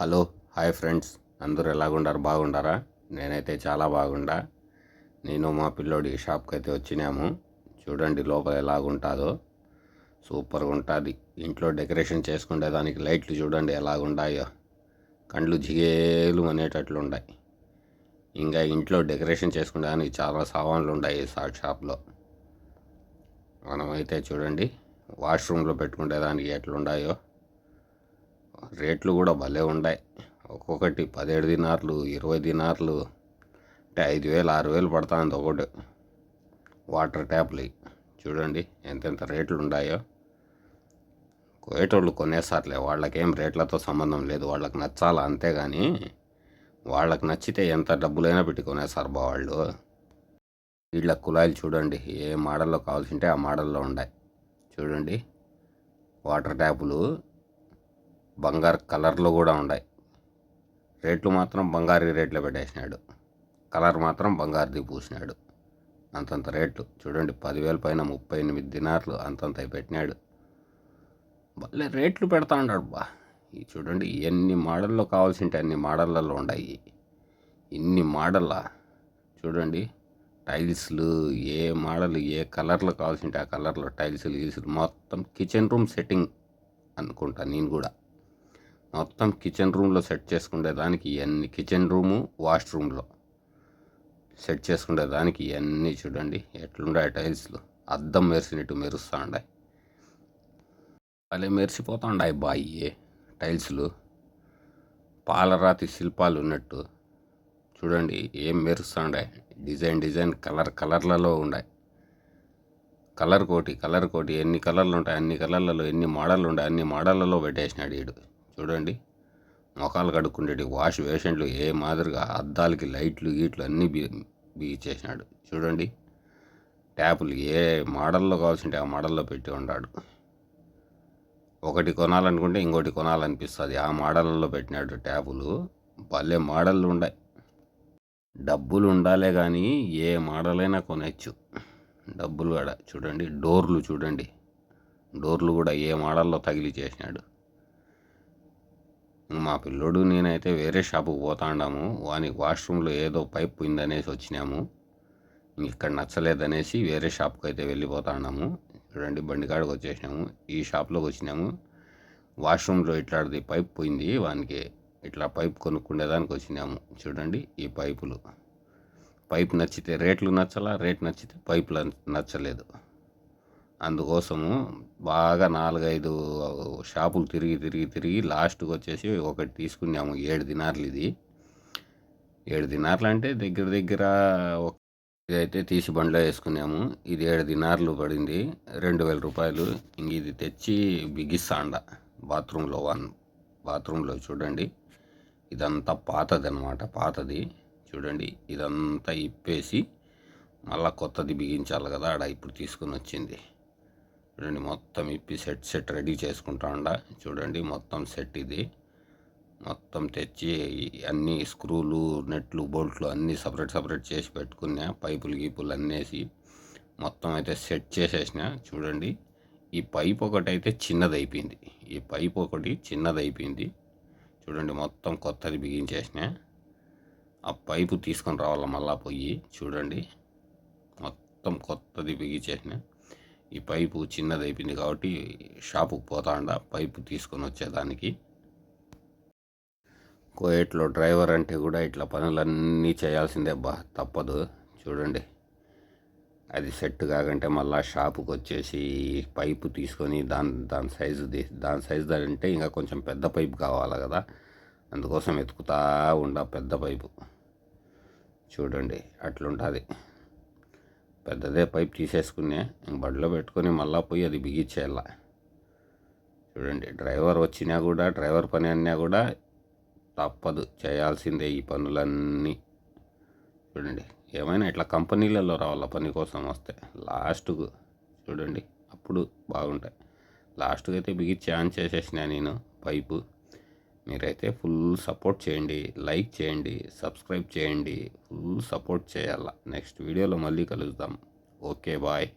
Hello hi friends. అందరూ ఎలాగుండారు? బాగుండారా? నేనైతే చాలా బాగుండా. నేను మా పిల్లోడి షాప్కి అయితే వచ్చినాము. చూడండి లోపల ఎలాగుంటుందో. సూపర్గా ఉంటుంది ఇంట్లో డెకరేషన్ చేసుకునే దానికి లైట్లు చూడండి ఎలాగుండాయో. కండ్లు జిగేలు అనేటట్లుండాయి. ఇంకా ఇంట్లో డెకరేషన్ చేసుకునేదానికి చాలా సామాన్లు ఉన్నాయి షార్ట్ షాప్లో. మనమైతే చూడండి వాష్రూమ్లో పెట్టుకునేదానికి ఎట్లుండాయో. రేట్లు కూడా భలే ఉన్నాయి ఒక్కొక్కటి పదిహేడు దినార్లు ఇరవై దినార్లు అంటే ఐదు వేలు ఆరు వేలు పడుతుంది ఒకటి. వాటర్ ట్యాప్లు చూడండి ఎంతెంత రేట్లు ఉన్నాయో కోయేటోళ్ళు కొనేసారులే వాళ్ళకేం రేట్లతో సంబంధం లేదు. వాళ్ళకి నచ్చాలా అంతేగాని వాళ్ళకి నచ్చితే ఎంత డబ్బులైనా పెట్టి కొనేసారు బా వాళ్ళు. వీళ్ళ కుళాయిలు చూడండి ఏ మోడల్లో కావాల్సింటే ఆ మోడల్లో ఉన్నాయి చూడండి వాటర్ ట్యాపులు. బంగారు కలర్లో కూడా ఉన్నాయి రేట్లు మాత్రం బంగారు రేట్లో పెట్టేసినాడు. కలర్ మాత్రం బంగారుది పూసినాడు. అంతంత రేట్లు. చూడండి పదివేల పైన ముప్పై ఎనిమిది దినార్లు అంతంత పెట్టినాడు. భలే రేట్లు పెడతా ఉన్నాడు బా. ఈ చూడండి ఎన్ని మోడల్లో కావాల్సింటే అన్ని మోడళ్ళలో ఉన్నాయి ఇన్ని మోడల్లా చూడండి టైల్స్లు ఏ మోడల్ ఏ కలర్లో కావాల్సింటే ఆ కలర్లో టైల్స్లు గీసులు మొత్తం కిచెన్ రూమ్ సెట్టింగ్ అనుకుంటా నేను కూడా. మొత్తం కిచెన్ రూమ్లో సెట్ చేసుకునే దానికి ఇవన్నీ కిచెన్ రూము వాష్రూమ్లో సెట్ చేసుకునే దానికి ఇవన్నీ చూడండి ఎట్లుండే టైల్స్లు. అద్దం మెరిసినట్టు మెరుస్తూ ఉండాయి అలా మెరిసిపోతూ ఉండే బాయి టైల్స్లు. పాలరాతి శిల్పాలు ఉన్నట్టు. చూడండి ఏం మెరుస్తూ డిజైన్ డిజైన్ కలర్ కలర్లలో ఉన్నాయి కలర్ కోటి కలర్ కోటి ఎన్ని కలర్లు ఉంటాయి అన్ని కలర్లలో ఎన్ని మోడళ్ళు ఉంటాయి అన్ని మోడళ్ళలో పెట్టేసినాడు వీడు చూడండి. మొఖాలు కడుక్కుండేటి వాష్ పేషెంట్లు ఏ మాదిరిగా అద్దాలకి లైట్లు గీట్లు అన్నీ బీ బిగించేసినాడు చూడండి. ట్యాపులు ఏ మోడల్లో కావాల్సింటే ఆ మోడల్లో పెట్టి ఉన్నాడు ఒకటి కొనాలనుకుంటే ఇంకోటి కొనాలనిపిస్తుంది. ఆ మోడల్లో పెట్టినాడు ట్యాపులు. భలే మోడళ్ళు ఉన్నాయి డబ్బులు ఉండాలే కానీ ఏ మోడల్ అయినా కొనవచ్చు డబ్బులు కూడా చూడండి. డోర్లు చూడండి. డోర్లు కూడా ఏ మోడల్లో తగిలి చేసినాడు మా పిల్లోడు నేనైతే వేరే షాపుకి పోతాండాము వానికి వాష్రూమ్లో ఏదో పైప్ పోయిందనేసి వచ్చినాము. ఇక్కడ నచ్చలేదనేసి వేరే షాప్కి అయితే వెళ్ళిపోతాండాము చూడండి బండికాడికి వచ్చేసినాము. ఈ షాప్లోకి వచ్చినాము. వాష్రూమ్లో ఇట్లాంటిది పైప్ పోయింది వానికి. ఇట్లా పైప్ కొనుక్కునేదానికి వచ్చినాము. చూడండి ఈ పైపులు. పైప్ నచ్చితే రేట్లు నచ్చలా రేట్ నచ్చితే పైపులు నచ్చలేదు. అందుకోసము బాగా నాలుగైదు షాపులు తిరిగి తిరిగి తిరిగి లాస్ట్కి వచ్చేసి ఒకటి తీసుకున్నాము. ఏడు దినార్లు ఇది. ఏడు దినార్లు అంటే దగ్గర దగ్గర ఒక ఇదైతే తీసి బండ్లో వేసుకున్నాము. ఇది ఏడు దినార్లు పడింది. రెండు వేల రూపాయలు. ఇంక ఇది తెచ్చి బిగిస్తాండ. బాత్రూంలో వన్ బాత్రూంలో చూడండి. ఇదంతా పాతది అనమాట పాతది. చూడండి ఇదంతా ఇప్పేసి మళ్ళీ కొత్తది బిగించాలి కదా ఆడ ఇప్పుడు తీసుకుని వచ్చింది. చూడండి మొత్తం ఇప్పి సెట్ సెట్ రెడీ చేసుకుంటా ఉండ. చూడండి మొత్తం సెట్ ఇది. మొత్తం తెచ్చి అన్ని స్క్రూలు నెట్లు బోల్ట్లు అన్నీ సపరేట్ సపరేట్ చేసి పెట్టుకున్నా పైపులు గీపులు అన్నేసి మొత్తం అయితే సెట్ చేసేసిన చూడండి ఈ పైప్ ఒకటి అయితే చిన్నది అయిపోయింది ఈ పైప్ ఒకటి చిన్నది అయిపోయింది చూడండి మొత్తం కొత్తది బిగించేసిన ఆ పైపు తీసుకొని రావాలి మళ్ళా పోయి చూడండి మొత్తం కొత్తది బిగించేసిన. ఈ పైపు చిన్నది అయిపోయింది కాబట్టి షాపుకి పోతాండ. పైపు తీసుకొని వచ్చేదానికి. కోయేట్లో డ్రైవర్ అంటే కూడా ఇట్లా పనులన్నీ చేయాల్సిందే బా తప్పదు. చూడండి. అది సెట్ కాకంటే మళ్ళీ షాపుకి వచ్చేసి పైపు తీసుకొని దాని దాని సైజు దాని సైజు అంటే ఇంకా కొంచెం పెద్ద పైపు కావాలి కదా. అందుకోసం ఎతుకుతా ఉండ పెద్ద పైపు. చూడండి అట్లుంటుంది. పెద్దదే పైప్ తీసేసుకునే బడిలో పెట్టుకొని మళ్ళీ పోయి అది బిగించేయాల. చూడండి డ్రైవర్ వచ్చినా కూడా డ్రైవర్ పని అన్నా కూడా తప్పదు చేయాల్సిందే ఈ పనులన్నీ. చూడండి ఏమైనా ఇట్లా కంపెనీలలో రావాల పని కోసం వస్తే? లాస్ట్కు చూడండి అప్పుడు బాగుంటాయి. లాస్ట్కి అయితే బిగించి ఆన్ చేసేసిన నేను పైపు. మీరైతే ఫుల్ సపోర్ట్ చేయండి లైక్ చేయండి సబ్స్క్రైబ్ చేయండి ఫుల్ సపోర్ట్ చేయాల. నెక్స్ట్ వీడియోలో మళ్ళీ కలుద్దాం. Okay bye.